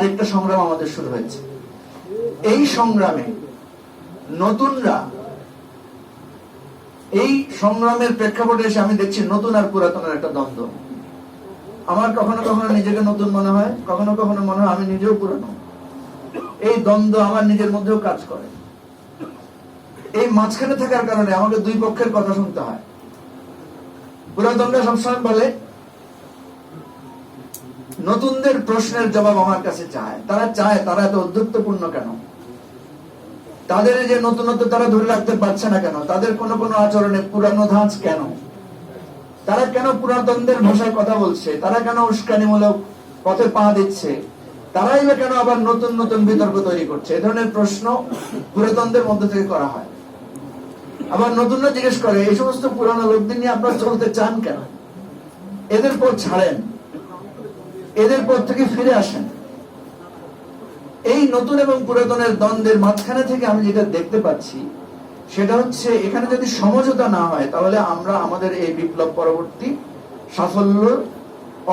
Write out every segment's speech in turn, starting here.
আরেকটা সংগ্রাম আমাদের শুরু হয়েছে। এই সংগ্রামে নতুনরা, এই সংগ্রামের প্রেক্ষাপটে এসে আমি দেখছি নতুন আর পুরাতনের একটা দ্বন্দ্ব। আমার কখনো কখনো নিজেকে নতুন মনে হয়, কখনো কখনো মনে হয় আমি নিজেও পুরানো। এই দ্বন্দ্ব আমার নিজের মধ্যেও কাজ করে। এই মাঝখানে থাকার কারণে আমাকে দুই পক্ষের কথা শুনতে হয়। পুরাতনরা সবসময় বলে নতুনদের প্রশ্নের জবাব আমার কাছে চায়। তারা চায়, তারা এত অধ্যত্বপূর্ণ কেন? তাদের যে নতুনত্ব তারা ধরে রাখতে পারছে না কেন? তাদের কোনো কোনো আচরণে পুরানো ধাঁচ কেন? তারা কেন পুরাতনদের ভাষায় কথা বলছে? তারা কেন উস্কানিমূলক পথে পা দিচ্ছে? তারাই বা কেন আবার নতুন নতুন বিতর্ক তৈরি করছে? এ ধরনের প্রশ্ন পুরাতনদের মধ্যে থেকে করা হয়। আবার নতুনরা জিজ্ঞেস করে, এই সমস্ত পুরানো লোকদের নিয়ে আপনারা চলতে চান কেন? এদের পর ছাড়েন। এদের পর থেকে ফিরে আসেন। এই নতুন এবং পুরাতনের দ্বন্দ্বের মাঝখানে থেকে আমি যেটা দেখতে পাচ্ছি, সেটা হচ্ছে এখানে যদি সমঝোতা না হয়, তাহলে আমরা আমাদের এই বিপ্লব পরবর্তী সাফল্য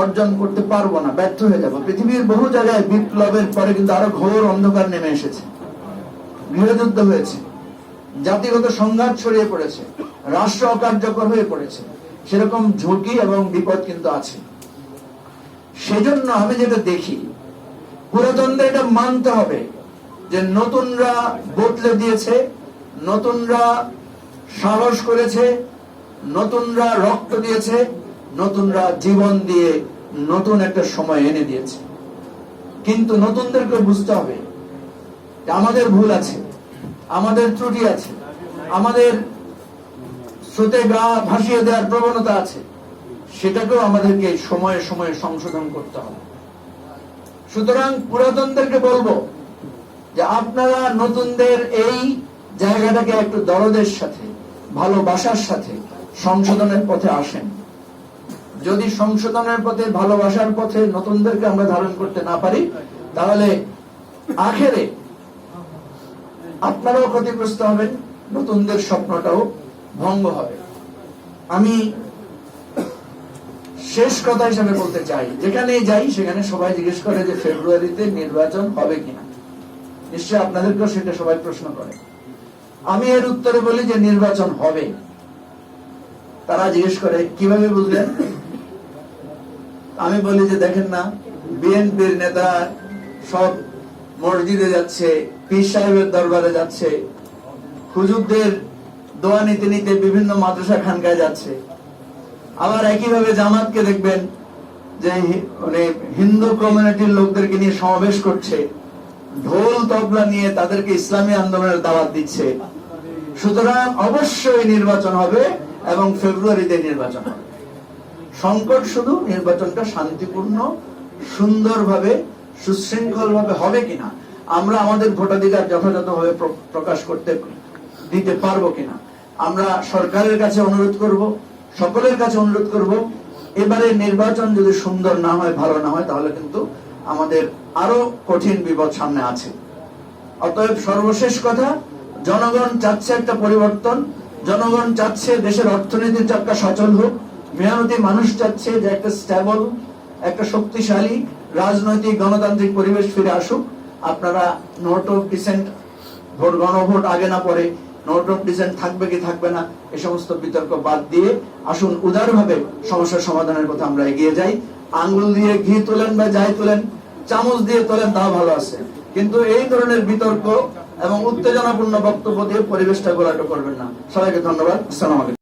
অর্জন করতে পারব না, ব্যর্থ হয়ে যাব। পৃথিবীর বহু জায়গায় বিপ্লবের পরে কিন্তু আরও ঘোর অন্ধকার নেমে এসেছে। গৃহযুদ্ধ হয়েছে, জাতিগত সংঘাত ছড়িয়ে পড়েছে, রাষ্ট্র অকার্যকর হয়ে পড়েছে। সেরকম ঝুঁকি এবং বিপদ কিন্তু আছে। সেজন্য আমি যেটা দেখি, পুরাতনদের এটা মানতে হবে যে নতুনরা বদলে দিয়েছে, নতুনরা সাহস করেছে, নতুনরা রক্ত দিয়েছে, নতুনরা জীবন দিয়ে নতুন একটা সময় এনে দিয়েছে। কিন্তু নতুনদেরকে বুঝতে হবে, আমাদের ভুল আছে, আমাদের ত্রুটি আছে, আমাদের স্রোতে গা ভাসিয়ে দেওয়ার প্রবণতা আছে। সেটাকেও আমাদেরকে সময়ে সময়ে সংশোধন করতে হবে। সুতরাং পুরাতনদেরকে বলব যে আপনারা নতুনদের এই জায়গাটাকে একটু দরদের সাথে ভালোবাসার সাথে সংশোধনের পথে আসেন। যদি সংশোধনের পথে, ভালোবাসার পথে নতুনদেরকে আমরা ধারণ করতে না পারি, তাহলে আখেরে আপনারাও ক্ষতিগ্রস্ত হবেন, নতুনদের স্বপ্নটাও ভঙ্গ হবে। আমি শেষ কথা হিসাবে বলতে চাই যেখানে যাই সেখানে সবাই জিজ্ঞেস করে যে ফেব্রুয়ারিতে নির্বাচন হবে কিনা। নিশ্চয় আপনাদেরকেও সেটা সবাই প্রশ্ন করে। আমি এর উত্তরে বলি যে নির্বাচন হবে। তারা জিজ্ঞেস করে, কীভাবে বুঝলেন? আমি বলি যে দেখেন না, বিএনপির নেতা সব মসজিদে যাচ্ছে, পীর সাহেবের দরবারে যাচ্ছে, হুজুরদের দোয়া নিতে নিতে বিভিন্ন মাদ্রাসা খানকায় যাচ্ছে। আবার একইভাবে জামাতকে দেখবেন যে মানে হিন্দু কমিউনিটির লোকদেরকে নিয়ে সমাবেশ করছে, ঢোল তবলা নিয়ে তাদেরকে ইসলামী আন্দোলনের দাওয়াত দিচ্ছে। সুতরাং অবশ্যই নির্বাচন হবে এবং ফেব্রুয়ারিতে নির্বাচন হবে। সংকট শুধু নির্বাচনটা শান্তিপূর্ণ, সুন্দরভাবে সুশৃঙ্খল ভাবে হবে কিনা, আমরা আমাদের ভোটাধিকার যথাযথভাবে প্রকাশ করতে দিতে পারব কিনা, আমরা সরকারের কাছে অনুরোধ করব। সকলের কাছে অনুরোধ করব এবারে নির্বাচন যদি সুন্দর না হয়, ভালো না হয়, তাহলে কিন্তু আমাদের আরও কঠিন বিপদ সামনে আছে। অতএব সর্বশেষ কথা, জনগণ চাচ্ছে একটা পরিবর্তন, জনগণ চাচ্ছে দেশের অর্থনীতির চাপটা সচল হোক, মেহনতি মানুষ চাচ্ছে যে একটা স্টেবল একটা শক্তিশালী রাজনৈতিক গণতান্ত্রিক পরিবেশ ফিরে আসুক। আপনারা নোট অফ ভোট, গণভোট আগে না পরে নোট অফ ডিসেন্ট থাকবে কি থাকবে না এই সমস্ত বিতর্ক বাদ দিয়ে আসুন উদারভাবে সমস্যার সমাধানের কথা আমরা এগিয়ে যাই। আঙ্গুল দিয়ে ঘি তোলেন বা যাই তোলেন, চামচ দিয়ে তোলেন, তাও ভালো আছে। কিন্তু এই ধরনের বিতর্ক এবং উত্তেজনাপূর্ণ বক্তব্য দিয়ে পরিবেশটা গোলাটো করবেন না। সবাইকে ধন্যবাদ। আসসালাম আলাইকুম।